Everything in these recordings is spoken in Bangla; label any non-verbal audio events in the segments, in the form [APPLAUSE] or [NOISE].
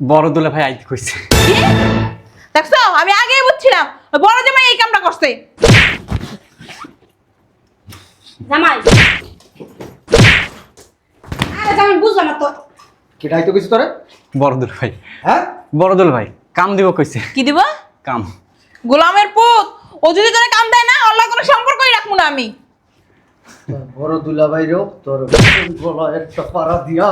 বড় দুলে ভাই আইতে কইছে। দেখছ? আমি আগেই বুঝছিলাম। ওই বড় জামাই এই কামটা করছে। জামাই। আরে জামাই বুঝলাম না তো। কেটাই তো কিছু তোরে? বড় দুলে ভাই। হ্যাঁ? বড় দুলে ভাই কাম দিব কইছে। কি দিব? কাম। গোলামের পুত। ও যদি তোরে কাম দেয় না আল্লাহ কোনো সম্পর্কই রাখব না আমি। বড় দুলাভাইরও তোর গলা একটা পাড়া দিয়া।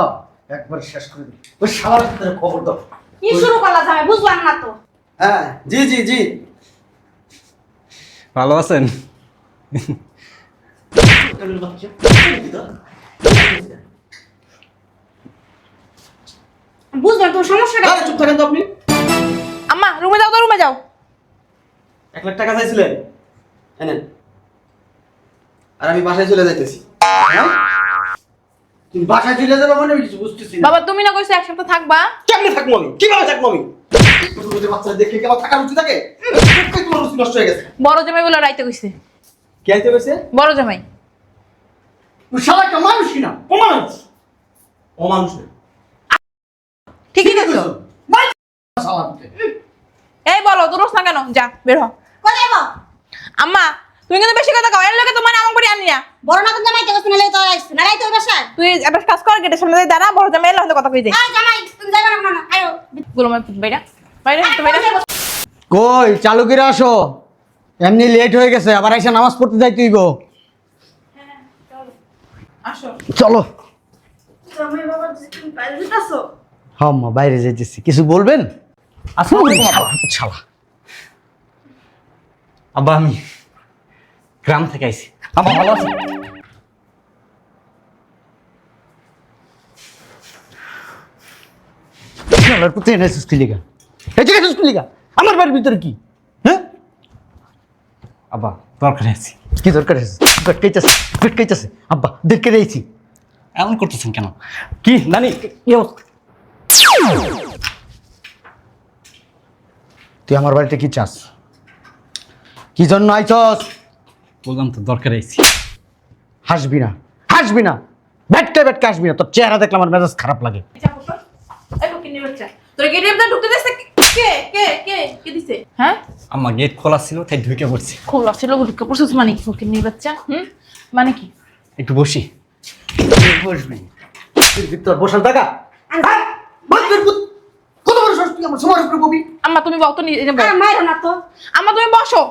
একবার শেষ করে দিই ওই সারা ভিতরে খবর দাও। কি শুরু করলা জামাই? বুঝলাম না তো। হ্যাঁ জি জি জি। ভালো আছেন? বুঝলাম তোর সমস্যাটা চুপ থাকেন তো আপনি। আম্মা রুমে যাও তো রুমে যাও। এক লাখ টাকা চাইছিলেন। এনেন আর আমি বাসায় চলে যাইতেছি। হ্যাঁ? তুমি বাসায় চলে যাবে মানে আমি কিছু বুঝতেছি না। বাবা তুমি না কইছো এক সপ্তাহ থাকবা? কেমনে থাকব আমি? কীভাবে থাকব আমি? ছোট ছোট বাচ্চা দেখে কি আমার থাকার থাকে তোমার রুচি নষ্ট হয়ে গেছে। বড় জামাই বলে রাইতে কইছে। কে আইতে পেয়েছে বড় জামাই। মানুষই না অমানুষ অমানুষ ঠিকই কইছো। এই বলো না কেন? যা বের হ। কোথায় যাব আম্মা তুমি কিন্তু বেশি কথা কও এর লোকে তোমার আমার বাড়ি আনি না বড় না তো জামাই তো নালে তো আইছ নালাই তো বাসায়। তুই একটা কাজ কর গেটের সামনে দাঁড়া বড় জামাই এলে হয়তো কথা কই দে আয় জামাই তুমি যাবে না না আয়ো। গোলামের পুত বাইরা বাইরে তো বাইরা। কই চালু করে আসো। এমনি লেট হয়ে গেছে আবার এসে নামাজ পড়তে যাই তুই গো আসো। চলো। হ্যাঁ মা বাইরে যেতেছি কিছু বলবেন? আসসালামু আলাইকুম আব্বা আমি গ্রাম থেকে আইছি। আব্বা ভালো আছে আমার বাড়ির ভিতরে কি? হ্যাঁ? আব্বা দরকারে আছি কি দরকার আছে? গটকাইতেছে গটকাইতেছে আব্বা দেখে রয়েছি এমন করতেছেন কেন? কি নানি? তুই আমার বাড়িতে কি চাস? কি জন্য আইছস? বললাম তো দরকারে আইছি হাসবি না হাসবি না। ব্যাটকে ব্যাটকে হাসবি না তোর চেহারা দেখলে আমার মেজাজ খারাপ লাগে। এই ফকিন্নির বাচ্চা। তোর গেটের ভিতরে ঢুকতে দিছে? কে কে কে কে দিছে? হ্যাঁ? আম্মা গেট খোলা ছিল তাই ঢুকে পড়ছি। খোলা ছিল ঢুকে পড়ছিস মানে কি? ফকিন্নির বাচ্চা? হুম? মানে কি? একটু বসি। বসবি। তোর বসার টাকা হ্যাঁ? আমার আম্মা তুমি বসো।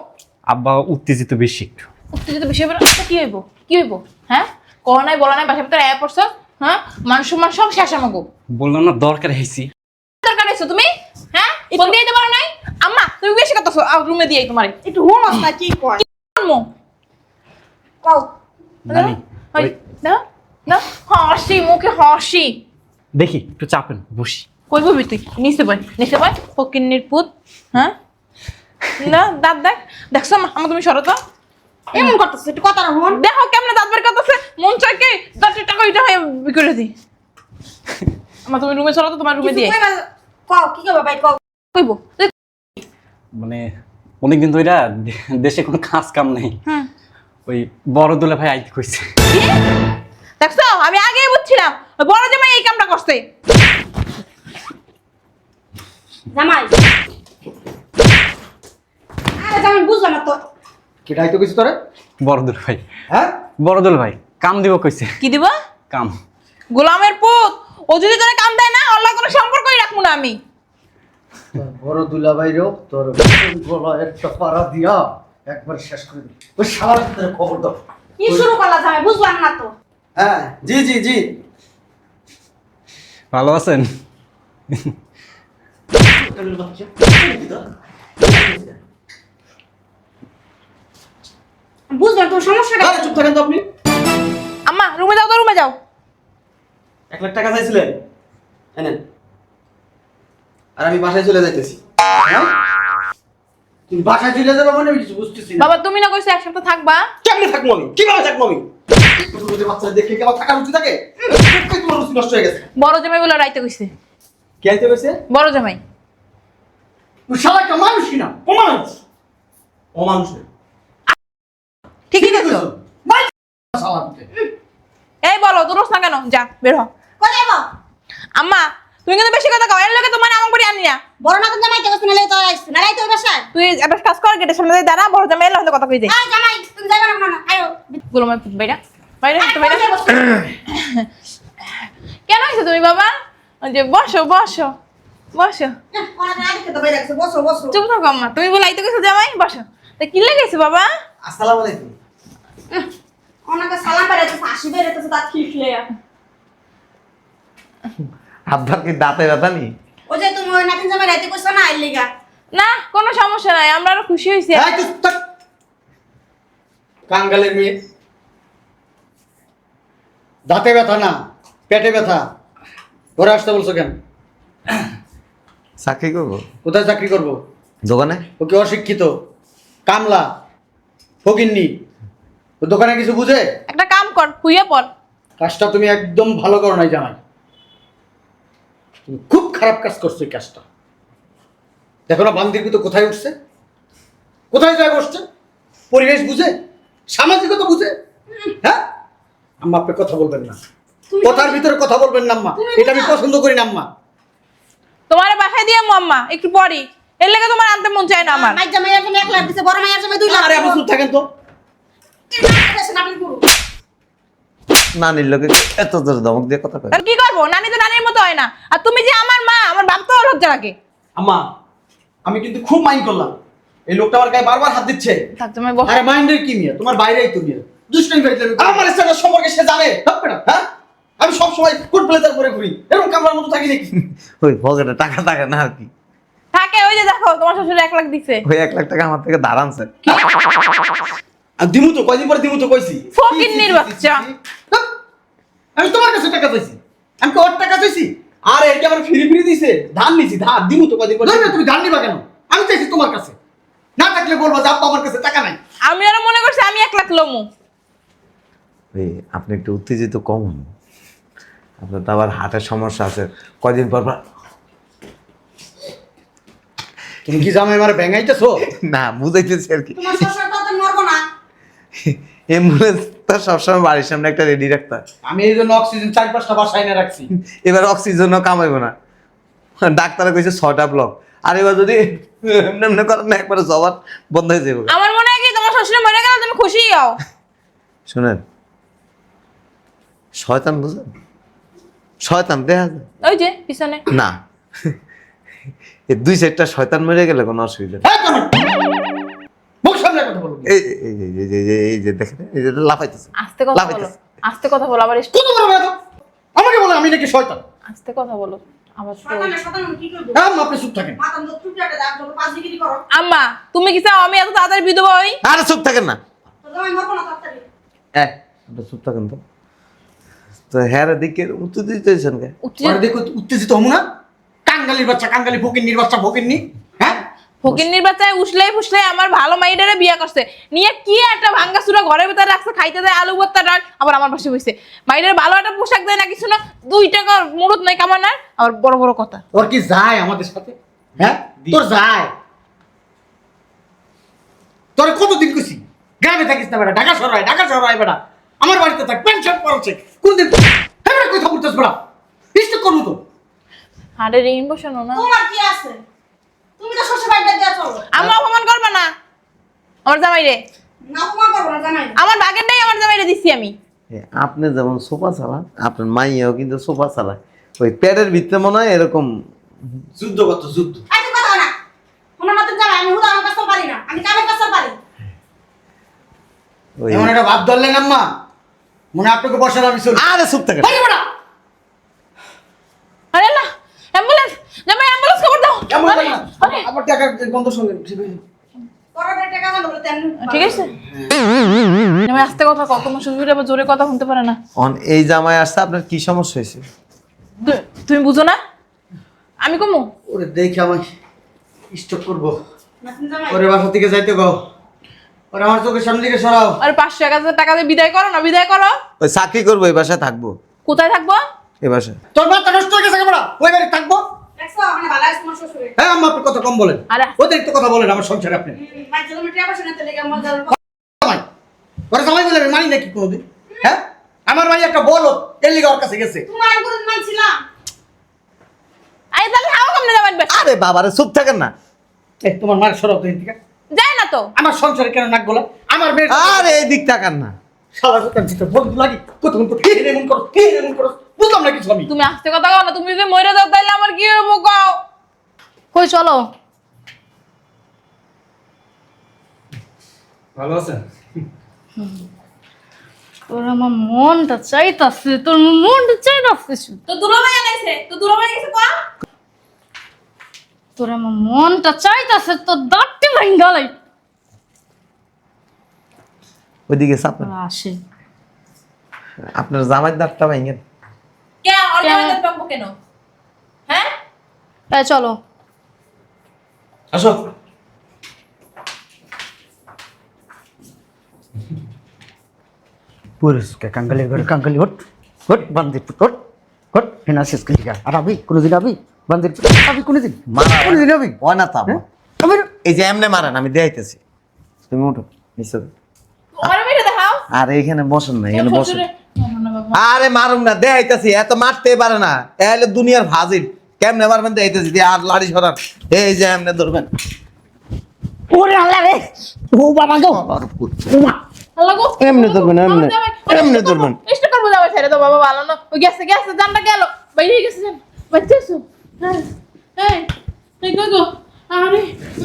আব্বা উত্তেজিত বেশি একটু। উত্তেজিত বেশি হবে আচ্ছা, কি হইব? কি হইব? হ্যাঁ? কো নাই বলা নাই বাসার ভিতরে পড়ছ হ্যাঁ? মানুষ সম্মান সব শেষ আমাগো। বললাম না দরকারে আইছি দরকার হইছো তুমি? হ্যাঁ? ফোন দিয়ে দিতে পারো নাই? আম্মা তুমি বেশি কথা রুমে দিয়ে তোমারে। একটু হুনস না কি কয়? কও। নানি না না? হাসি মুখে হাসি। দেখি একটু চাপেন বসি। কই বলবি তুই? নিচে বয় নিচে বয় ফকিন্নির পুত হ্যাঁ? না দাঁত দেখ। দেখছ আমার তুমি সরো তো। এমন করতেছ একটু কথা হন দেখো কেমন দাঁত বের করতেছে। মন চায় কি? দাঁতের টাকা ওইটা হয়ে করে [LAUGHS] আমার তুমি রুমে চলো তো তোমার রুমে দিয়ে। কও কি ভাই কও। কইবো? মানে অনেকদিন ধরে দে- দেশে কোনো কাজ কাম নেই। ওই বড় দুলে ভাই আইতে কইছে। দেখছ? আমি আগেই বুঝছিলাম বড় জামাই এই কামটা করছে। জামাই। আরে জামাই বুঝলাম না তো। কিছু তোরে? বড় দুলে ভাই। হ্যাঁ? বড় দুলে ভাই কাম দিব কইছে। কি দিব? কাম। গোলামের পুত ও যদি তোরে কাম দেয় না আল্লাহ কোনো সম্পর্কই রাখব না আমি। তোর বড় দুলাভাইরও তোর গলা একটা দিয়া একবার শেষ করে দিই ওই ভিতরে খবর দাও। কি শুরু করলা জামাই বুঝলাম না তো। হ্যাঁ জি জি জি। ভালো আছেন? বুঝলাম তোর সমস্যাটা আরে চুপ থাকেন তো আপনি। আম্মা রুমে যাও তো রুমে যাও। এক লাখ টাকা চাইছিলেন? এনেন আর আমি বাসায় চলে যাইতেছি। হ্যাঁ? তুমি বাসায় চলে যাবে মানে আমি কিছু বুঝতেছি না। বাবা তুমি না কইছো এক সপ্তাহ থাকবা? কেমনে থাকব আমি? কীভাবে থাকব আমি? ছোট ছোট বাচ্চা দেখে কি আমার থাকার থাকে? তোমার রুচি নষ্ট হয়ে গেছে। বড় জামাই বলে রাইতে কইছে। কে আইতে পেয়েছে বড় জামাই। সারা একটা মানুষই না অমানুষ। অমানুষ না। ঠিকই কইছো সালা দিতে। এই বলো তোর না কেন? যা বের হ। কোথায় যাব? আম্মা তুমি কিন্তু বেশি কথা কও এর লগে তোমার আমার বাড়ি আনি না বড় নাতন জামাই তো নালে তো আইছ নালাই তো বাসায়। তুই একটা কাজ কর গেটের সামনে দিয়ে দাঁড়া বড় জামাই এলে হয়তো কথা কই দে আয় জামাই তুমি যাইবা না না আয়ো। গুলো মাই বাইরা বাইরে বাইরা। বসে, বসে। কেন আইছো তুমি বাবা? যে বসো বসো বসো। না, বাইরে বসো বসো। চুপ থাকো আম্মা। তুমি বলে আইতে গেছো জামাই? বসো। তা কি লেগেছে বাবা? আসসালামু আলাইকুম। ওনাকে সালাম বেড়াইতেছে হাসি বেড়াইতেছে দাঁত খিলখিলে আব্বার কি দাঁতে ব্যথা নেই ওই যে তুমি ওই নাতিন জামাই রাইতে কইছো না আইল লিগা? না কোনো সমস্যা নাই আমরা আরও খুশি থাক। কাঙ্গালের মেয়ে। দাঁতে ব্যথা না পেটে ব্যথা। ঘরে আসতে বলছো কেন? চাকরি করব? কোথায় চাকরি করব? দোকানে? ওকে অশিক্ষিত? কামলা? ফকিন্নি? দোকানে কিছু বুঝে? একটা কাম কর খুইয়া পর কাজটা তুমি একদম ভালো করো নাই জামাই। তুমি খুব খারাপ কাজ করছ এই কাজটা। দেখো না বান্দির তো কোথায় উঠছে? কোথায় যায় বসছে? পরিবেশ বুঝে? সামাজিকতা বুঝে? হ্যাঁ? আম্মা আপনি কথা বলবেন না। কথার ভিতরে কথা বলবেন না আম্মা। এটা আমি পছন্দ করি না আম্মা। তোমার বাসায় দিয়ে আম্মা একটু পরই এর লেগে তোমার আনতে মন চায় না আমার মাইর জামাইয়ের জন্য এক লাখ দিছে বড় মাইয়ের জন্য দুই লাখ আরে আপনি চুপ থাকেন তো। নাটক করু। নানির লোকে এত জোর ধমক দিয়ে কথা কয়? কি করব? নানি তো নানির মতো হয় না। আর তুমি যে আমার মা আমার বাপ তো লজ্জা লাগে। আম্মা আমি কিন্তু খুব মাইন্ড করলাম। এই লোকটা আমার গায়ে বারবার হাত দিচ্ছে। থাক তুমি বসো। আরে মাইন্ডের কি মিয়া? তোমার বাইরেই তো দুষ্টামি বাইরে আমার স্ট্যাটাস সম্পর্কে সে জানে। হ্যাঁ? আমি সব সময় কোট ব্লেজার পরে ঘুরি। এরকম কামড়ার মতো থাকি নাকি? [LAUGHS] ওই পকেটে টাকা টাকা না আর কি? থাকে ওই যে দেখো তোমার শ্বশুর এক লাখ দিছে। ওই এক লাখ টাকা আমার থেকে দাঁড়ানছে আর দিমু তো কয়দিন পরে দিমু তো কইছি। ফকিন্নির বাচ্চা আমি তোমার কাছে টাকা চাইছি। আমি কি ওর টাকা চাইছি? আর এর কি আমার ফ্রি ফ্রি দিছে। ধান নিছি ধান দিমু তো কয়দিন পরে। না, না, তুমি ধান নিবা কেন? আমি চাইছি তোমার কাছে। না থাকলে বলব যে আব্বা আমার কাছে টাকা নাই। আমি আরও মনে করছি আমি এক লাখ লমু। ওই আপনি একটু উত্তেজিত কম আপনার তো আবার হার্টের সমস্যা আছে। কয়দিন পর পর তুমি কি জামাই আমার ভেঙাইতেছো? না বুঝাইতেছি আর কি তোমার শ্বশুর তো তো মরবো না [LAUGHS] অ্যাম্বুলেন্স তো সবসময় বাড়ির সামনে একটা রেডি রাখতে হয়। আমি এই জন্য অক্সিজেন চার পাঁচটা বাসায় এনে রাখছি। এবার অক্সিজেনও কামাইবো না। ডাক্তারে কইছে ছটা ব্লক আর এবার যদি এমনি এমনি করেন না একবারে জবান বন্ধ হয়ে যাবে আমার মনে হয় কি তোমার শ্বশুর মরে গেল তুমি খুশি হও। [LAUGHS] শুনেন। শয়তান বুঝেন? শয়তান দেখা যায়? ওই যে পিছনে। না। [LAUGHS] এই দুই চারটা শয়তান মেরে গেলে কোনো অসুবিধা নেই। কথা বলব? এই এই এই এই এই যে দেখেন এই যে লাফাইতেছে আস্তে কথা বলো আস্তে কথা বলো আবার কত বড় বেয়াদব আমাকে বলে আমি নাকি শয়তান। আস্তে কথা বলো আবার হ্যাঁ আম্মা, আপনি চুপ থাকেন। মাথা মতো টুটি একটা দাগ দেবো পাঁচ ডিগ্রি করো। আম্মা তুমি কি চাও আমি এত তাড়াতাড়ি বিধবা হই? আরে চুপ থাকেন না। চুপ থাকেন তো। তো হ্যাঁ দিকে কে? উত্তেজিত দেখো উত্তেজিত হব না। কাঙ্গালির বাচ্চা কাঙ্গালি ফকিন্নির বাচ্চা ফকিন্নি হ্যাঁ ফকিন্নির বাচ্চায় উসলাই ফুসলাই আমার ভালো মাইডারে বিয়া করছে। নিয়ে কি একটা ভাঙ্গা চুরা ঘরের ভিতরে রাখছে খাইতে দেয় আলু ভর্তা ডাল আবার আমার পাশে বসে। মাইডারে ভালো একটা পোশাক দেয় না কিছু না দুই টাকা মুরত নাই কামানার আবার বড় বড় কথা। তোর কি যায় আমাদের সাথে? হ্যাঁ? তোর যায়? তোর কতদিন খুশি গ্রামে থাকিস না বেটা ঢাকা শহর হয় ঢাকা শহর হয় বেটা। আমার বাড়িতে থাক পেনশন পড়ছে কোনদিন হ্যাঁ বেটা কথা বলতেছ বেটা। ইষ্ট করব তো। হাড়ে ঋণ বসানো না। তোমার কি আছে? তুমি তো শ্বশুর বাড়িটা দিয়ে চলো। আমরা অপমান করবে না? আমার জামাই রে। না তোমার করব না জামাই আমার বাগের নাই আমার জামাই রে দিচ্ছি আমি। আপনি যেমন সোফা চালান আপনার মাইয়াও কিন্তু সোফা চালায়। ওই প্যাডের ভিতরে মনে হয় এরকম যুদ্ধ কত যুদ্ধ। আই কথা না কোনো নতুন জামাই আমি হুদা আমার কাছে পারি না। আমি কামের কাছে পারি। এমন একটা ভাব ধরলেন আম্মা। মনে আপনাকে বসার আমি চলি। আরে চুপ থাকেন। আরে না অ্যাম্বুলেন্স জামাই অ্যাম্বুলেন্স খবর দাও। কেমন টাকা বন্ধ শুনলেন ঠিক আছে। আস্তে কথা তোমার আবার জোরে কথা শুনতে পারে না। অন এই জামাই আসছে আপনার কি সমস্যা হয়েছে? তুমি বুঝো না? আমি কমু? ওরে দেখে আমায় স্টপ করব। ওরে বাসা থেকে যাইতে গো ওরে আমার চোখের সামনে দিকে সরাও। আর পাঁচশো এক হাজার টাকা দিয়ে বিদায় করো না? বিদায় করো। ওই চাকরি করব এই বাসায় থাকব। কোথায় থাকব? এই বাসায়। তোর মাথা নষ্ট হয়ে গেছে কেমন? ওই বাড়ি থাকব? মানে হ্যাঁ আম্মা আপনি কথা কম বলেন। অতিরিক্ত কথা বলেন আমার সংসারে আপনি। জামাই বলে আমি মানি নাকি কোনোদিন? হ্যাঁ? আমার ভাই একটা বল এর লিগে ওর কাছে গেছে। তোমার আমি কোনদিন মানছিলাম এই তাহলে হাও কেমনে যাবেন বেশ আরে বাবারে চুপ থাকেন না। এই তোমার মার সরাও তো এদিকে। যায় না তো। আমার সংসারে কেন নাক গলা আমার মেয়ের আরে এই দিক তাকান না। সারা দোকান বন্ধু লাগি। কোথাও কি এমন করো কি এমন করো। বুঝলাম না কিছু আমি। তুমি আসতে কথা কও না তুমি যদি মরে যাও তাহলে আমার কি হব কও? কই চলো। ভালো আছেন? তোর আমার মনটা চাইতাছে তোর মনটা চাইতাছে। তো দুলাভাই আনাইছে তো দুলাভাই গেছে কও? তোর আমার মনটা চাইতাছে তোর দাঁতটি ওইদিকে চাপেন। আসে। আপনার জামাই দাঁতটা ভাঙেন কে পাবো কেন? হ্যাঁ? এই চলো। আসো। পুরুষকে কাঙ্গালি ঘরে কাঙ্গালি হট হট বান্দির হট হট হেনা শেষ করি আর আমি কোনোদিন আমি বান্দির কোনোদিন মারা। কোনোদিন আমি হয়? না? আমি এই যে এমনে মারেন আমি দেখাইতেছি। তুমি উঠো নিচে আর এখানে বসেন না এখানে বসেন। আরে মারুম না দেখাইতেছি এত মারতে পারে না। এ হলো দুনিয়ার ফাজিল। কেমনে মারবেন দেখাইতেছি দিয়ে আর লাড়ি সরান এই যে এমনে ধরবেন। ওরে আল্লাহ রে। ও বাবা গো। আল্লাহ গো। এমনি ধরবেন, এমনি। এমনি ধরবেন। ইষ্ট করব জামাই ছেড়ে দাও বাবা ভালো না। ওই গেছে গেছে জানটা গেল। বাইরে গেছে জান। বাচ্চাছো হ্যাঁ এই এই গো গো। আরে আমি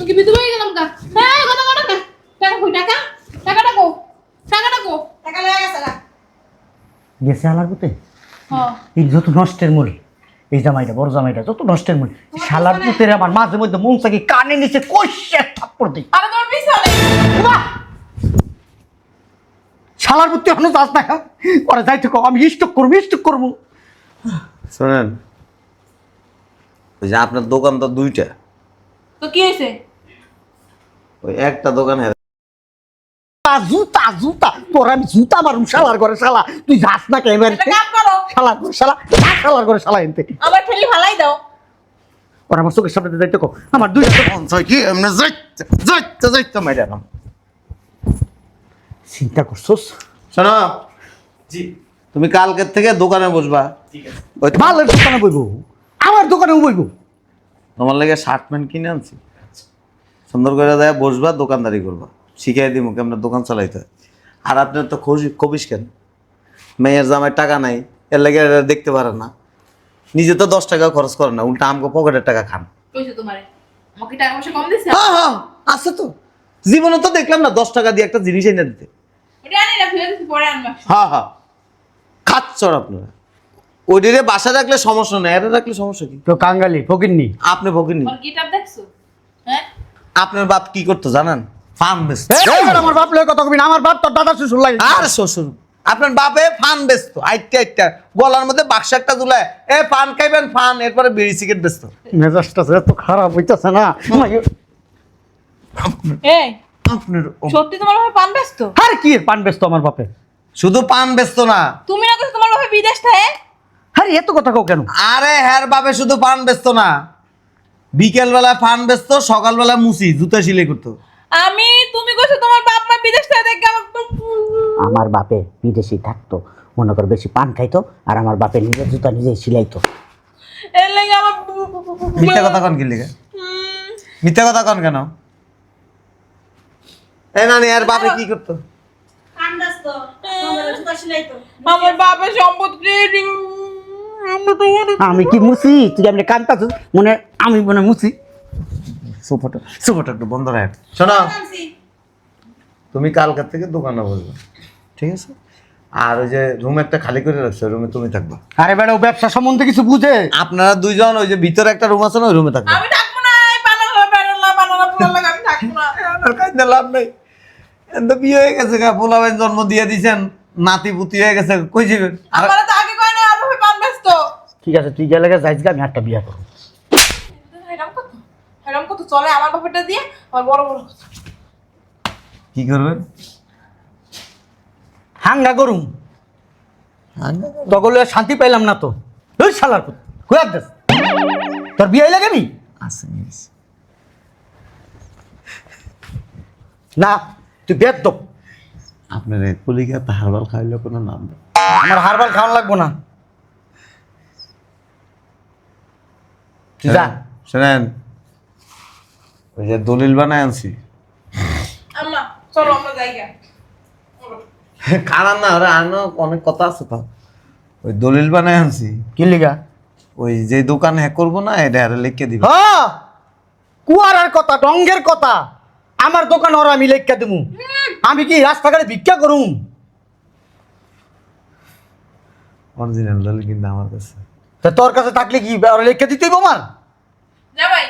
কি বিধবা হয়ে গেলাম কা হ্যাঁ কত কত টাকা টাকা কই টাকা? টাকাটা কো। টাকাটা কো। টাকা লয়ে গেছে গা গেছে আলার পুতে হ্যাঁ এই যত নষ্টের মূল এই জামাইটা বড় জামাইটা যত নষ্টের মূল শালার পুতের আমার মাঝে মধ্যে মন থেকে কানে নিচে কষে থাপ্পড় দিই। আরে তোমার পিছনে। বাহ! শালার পুতে এখনও যাস না হ্যাঁ? ওরা যাইতে কো আমি স্টক করব স্টক করব। শোনেন ওই যে আপনার দোকান তো দুইটা। তো কি হয়েছে? ওই একটা দোকান হ্যাঁ জুতা জুতা তোর আমি জুতা মারুম শালার ঘরে শালা। তুই যাস না কে এবার? একটা কাম ঘরে শালা শালার ঘরে শালা এনতে। আমার ঠেলি ফালাই দাও। ওরা আমার চোখের সামনে যাইতে কো। আমার দুইটা চোখ- পঞ্চায় কি? এমনি যাইতে যাইতে যাইতে মাইরা নাম চিন্তা করছোস? শোনো। জি। তুমি কালকের থেকে দোকানে বসবা। ঠিক আছে। ওই মালের দোকানে বইব। আমার দোকানেও বইব। তোমার লাগে শার্ট প্যান্ট কিনে আনছি। সুন্দর করে দেয় বসবা দোকানদারি করবা। শিখাই দিব কেমন দোকান চালাইতে হয়। আর আপনার তো খুশি কবিস কেন? মেয়ের জামাই টাকা নাই এর লাগে দেখতে পারেন না। নিজে তো দশ টাকা খরচ করে না উল্টা আমাকে পকেটের টাকা খান। কইছো তোমারে আমাকে টাকা পয়সা কম দিছে? হ্যাঁ হ্যাঁ আছে তো। জীবনে তো দেখলাম না দশ টাকা দিয়ে একটা জিনিস এনে দিতে। পরে হ্যাঁ হ্যাঁ। খাচ্ছর আপনারা। ওইটিরে বাসা রাখলে সমস্যা নেই এটা রাখলে সমস্যা কি? তো কাঙ্গালি ফকিরনি আপনি ওর দেখছ? হ্যাঁ? আপনার বাপ কি করতো জানেন? ফার্ম বেস্ট আমার বাপ লয়ে কথা কবি না আমার বাপ তোর দাদা শ্বশুর লাগে। আর শ্বশুর? আপনার বাপে ফান বেচতো গলার মধ্যে এ পান খাইবেন ফান। এরপরে বিড়ি সিগারেট বেচতো মেজাজটা এত খারাপ হইতাছে না। এই আপনার সত্যি তোমার ভাবে পান ব্যস্ত আর কি পান আমার বাপে? শুধু পান বেচতো না। তুমি না তোমার ভাবে বিদেশ থাকে? আরে এত কথা কও কেন? আরে হ্যার বাপে শুধু পান বেচতো না। বিকেল বেলা পান বেচতো সকালবেলা মুসি জুতা সিলাই করতো। আমি তুমি কইছো তোমার বাপ মা বিদেশ থেকে দেখে আমার আমার বাপে বিদেশি থাকতো মনে কর বেশি পান খাইতো আর আমার বাপে নিজের জুতা নিজেই সিলাইতো। এর লাগে আমার মিথ্যা কথা কন কি মিথ্যা কথা কন কেন? এ নানি আর বাপে কি করতো? আমার বাপের তো অনেক আমি কি মুছি? তুই আমি কান্তা মনে আমি মনে মুছি। সোফাটা সোফাটা একটু বন্ধ রাখ। শোনো তুমি কালকার থেকে দোকানে বসবে ঠিক আছে? আর ওই যে রুম একটা খালি করে রাখছো রুমে তুমি থাকবা। আরে বেটা ও ব্যবসা সম্বন্ধে কিছু বুঝে? আপনারা দুইজন ওই যে ভিতরে একটা রুম আছে না ওই রুমে থাকবে। আমি থাকব না এই আমি না। লাভ নাই। এত বিয়ে হয়ে গেছে গা পোলাবেন জন্ম দিয়ে দিছেন নাতি পুতি হয়ে গেছে কই যাবেন? আর আমার তো আগে কয় না আর পান ব্যস্ত। ঠিক আছে তুই গেলে যাইস আমি একটা বিয়া করব। হেরাম কত চলে আমার বাপেরটা দিয়ে আমার বড় বড়। কি করবেন হাঙ্গা করুম। তগলে শান্তি পাইলাম না তো। ওই শালার পুত কুয়ার দেশ তোর বিয়ে লাগে নি না তুই বেদ দো আপনার কলিকা হারবাল খাইলে কোনো নাম। আমার হারবাল খাওয়ান লাগবো না। তুই যা। শোনেন ওই যে দলিল বানায় আনছি। আম্মা চলো আমরা জায়গা কারণ না ওরা আনো অনেক কথা আছে তো। ওই দলিল বানায় আনছি। কি লিগা? ওই যে দোকান হ্যাঁ করব না এটা আরে লিখে দিবে। হ্যাঁ কুয়ারার কথা ডঙ্গের কথা আমার দোকান ওরা আমি লেখা দেবো আমি কি রাস্তাঘাটে ভিক্ষা করুম? অরিজিনাল দলিল কিন্তু আমার কাছে। তা তোর কাছে থাকলে কি ওরা লেখা দিতেই আমার? জামাই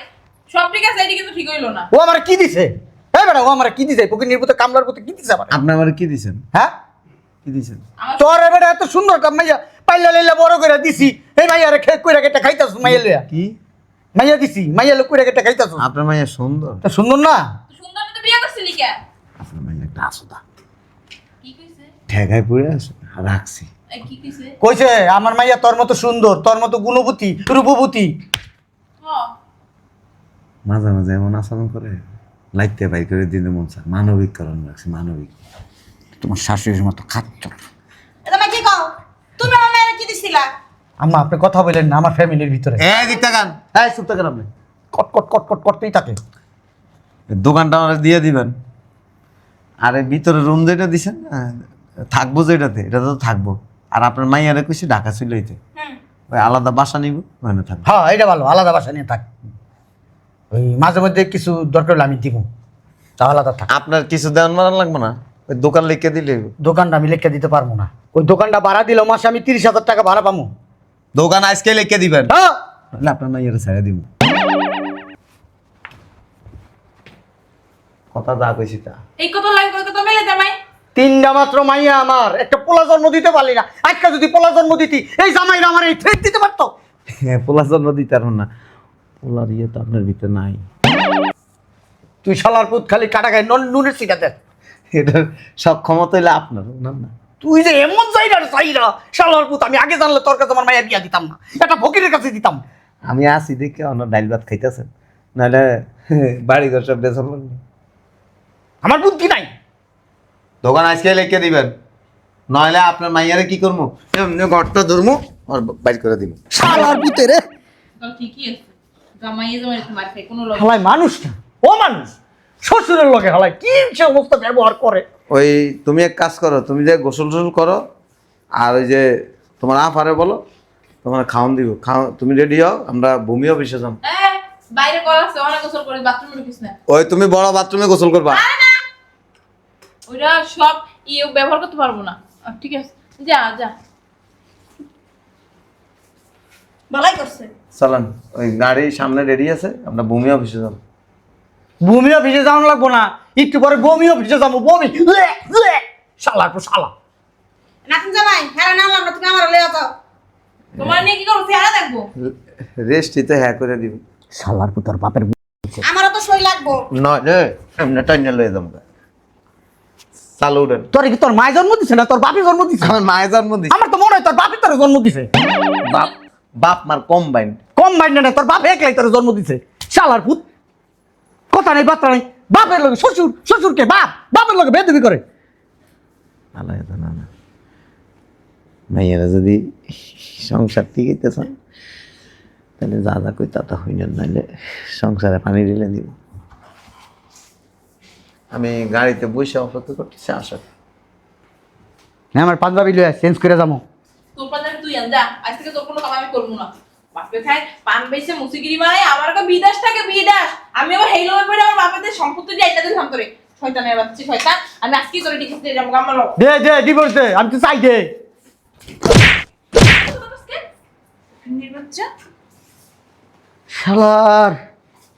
সব ঠিক আছে এটি কিন্তু ঠিক হইল না। ও আমার কি দিছে? হ্যাঁ বেটা ও আমার কি দিছে? পকে নির্বুত কামলার মতো কি দিছে আমার? আপনি আমার কি দিছেন? হ্যাঁ? কি দিছেন? আমার তোর এবারে এত সুন্দর একটা মাইয়া পাইলা লাইলা বড় করে দিছি। এই মাইয়ারে খেয়ে কইরা কেটে খাইতাছ মাইয়া লইয়া। কি? মাইয়া দিছি মাইয়া লোক কইরা কেটে খাইতাছ। আপনার মাইয়া সুন্দর। তা সুন্দর না? সুন্দর তো বিয়ে করছিলি কে? আপনার মাইয়া একটা আসুদা কি কইছে? ঠেকায় পড়ে আছে রাখছি। এই কইছে? কইছে আমার মাইয়া তোর মতো সুন্দর তোর মতো গুণবতী রূপবতী। মাঝে মাঝে এমন আচরণ করে লাইতে বাই করে দিনে মন চায়। মানবিক কারণ রাখছি মানবিক। তোমার শাশুড়ির মতো খাচ্ছ তুমি কি কও? তুমি আমার মেয়ের কি দিছিলা? আম্মা আপনি কথা বলেন না আমার ফ্যামিলির ভিতরে। এ দিকটা গান। এই চুপ থাকেন আপনি। কট কট কট কট করতেই থাকে। দোকানটা আমার দিয়ে দিবেন। আর এই ভিতরে রুম যেটা দিছেন থাকব যেটাতে এটাতে তো থাকব। আর আপনার মাইয়ারে কইছি ঢাকা ছিল ওই আলাদা বাসা নিব ওখানে থাকব। হ্যাঁ এটা ভালো আলাদা বাসা নিয়ে থাক। ওই মাঝে মধ্যে কিছু দরকার হলে আমি দিব তা আলাদা থাক। আপনার কিছু দেওয়ান মারান লাগবে না? ওই দোকান লিখে দিলে। দোকানটা আমি লিখে দিতে পারব না। ওই দোকানটা ভাড়া দিলেও মাসে আমি তিরিশ হাজার টাকা ভাড়া পাবো দোকান আজকে লিখে দিবেন। হ্যাঁ। তাহলে আপনার মাইয়ারে ছেড়ে দিব কথা যা কইছি তা। এই লাগে মেলে জামাই তিনটা মাত্র মাইয়া আমার। একটা পোলা জন্ম দিতে পারলি না। আজকে যদি পোলা জন্ম দিতি এই জামাইরা আমার এই থ্রেট দিতে পারতো। হ্যাঁ পোলা জন্ম দিতে না। পোলার ইয়ে তো আপনার ভিতরে নাই। তুই শালার পুত খালি কাটা খাই নন নুনের শিখাতে এটা সব ক্ষমতা হইলে আপনার না না। তুই যে এমন চাইরা চাইরা শালার পুত আমি আগে জানলে তোর কাছে আমার মাইয়া বিয়া দিতাম না। একটা ফকিরের কাছে দিতাম। আমি আসি দেখে অন্য ডাইল ভাত খাইতেছেন। নাহলে বাড়ি ঘর সব বেসন লাগবে। আমার বুদ্ধি নাই। দোকান আজকে লিখে দিবেন। নইলে আপনার মাইয়ারে কি করব? এমনি ঘরটা ধরবো আর বাইর করে দিব। শালার পুতে রে ঠিকই আছে। হালাই মানুষ না ও মানুষ। শ্বশুরের লগে হালাই কি সে অবস্থা ব্যবহার করে? ওই তুমি এক কাজ করো তুমি যে গোসল টোসল করো আর ওই যে তোমার আফারে বলো তোমার খাওয়ান দিব। তুমি রেডি হও আমরা ভূমি অফিসে যাম। হ্যাঁ বাইরে কল আছে গোসল করে বাথরুমে ঢুকিস না। ওই তুমি বড় বাথরুমে গোসল করবা। ওইটা সব ইয়ে ব্যবহার করতে পারব না। ঠিক আছে যা যা। ভালাই করছে। চালান ওই গাড়ি সামনে রেডি আছে আমরা ভূমি অফিসে যাম ভূমি অফিসে যাওয়ানো লাগবো না একটু পরে বমি অফিসে যাব বমি। শালা নাতিন জামাই হ্যাঁ না আমরা তুমি আমার লইয়া যাও। তোমার নিয়ে কি করব চেহারা দেখব? রেস্টই তো হ্যাঁ করে দিব। শালার পুতার বাপের আমারও তো সই লাগবো। নয় রে এমনি টাইনে লয়ে যাম চালু উঠেন। তোর কি তোর মায়ের জন্ম দিছে না তোর বাপের জন্ম দিছে? আমার মায়ের জন্ম দিছে। আমার তো মনে হয় তোর বাপের তোর জন্ম দিছে। বাপ বাপ মার কম্বাইন কম বাইন্ড না তোর বাপ একলাই তোর জন্ম দিছে। শালার পুত কথা নেই বার্তা নেই। বাপের লগে শ্বশুর শ্বশুরকে বাপ বাপের লগে বেদবি করে। আলাদা না না। মেয়েরা যদি সংসার টিকিতে চান তাহলে যা যা কই তা তা হইন নাহলে সংসারে পানি ঢেলে দিব। আমি গাড়িতে বসে অপেক্ষা করতেছি আসা। হ্যাঁ আমার পাঞ্জাবি লইয়া চেঞ্জ করে যাব। তুই যা আজ থেকে তোর কোনো কাম আমি করব না। বাপে খায় পান বেছে মুসিগিরি আমার বিদাস থাকে বিদাস। আমি আবার পড়ে আমার বাপেদের সম্পত্তি দিয়ে এটা দিলাম করে শয়তানের বাচ্চা শয়তান। আমি আজকে করে ডিকিস দিয়ে যাব দে দে ডিভোর্স দে আমি তো চাই দে। শালার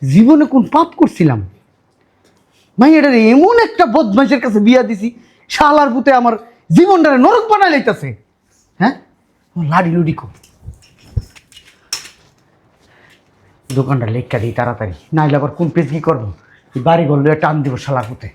জীবনে কোন পাপ করছিলাম? ভাই এটা এমন একটা বদমাইশের কাছে বিয়া দিছি শালার পুতে আমার জীবনটারে নরক বানাই লাইতাছে। লাডি লুডি কো। দোকানটা লেখা দিই তাড়াতাড়ি, নাইলে আবার কোন পেজ কি করব? বাড়ি গল্লে টান দিব শালা পুতে।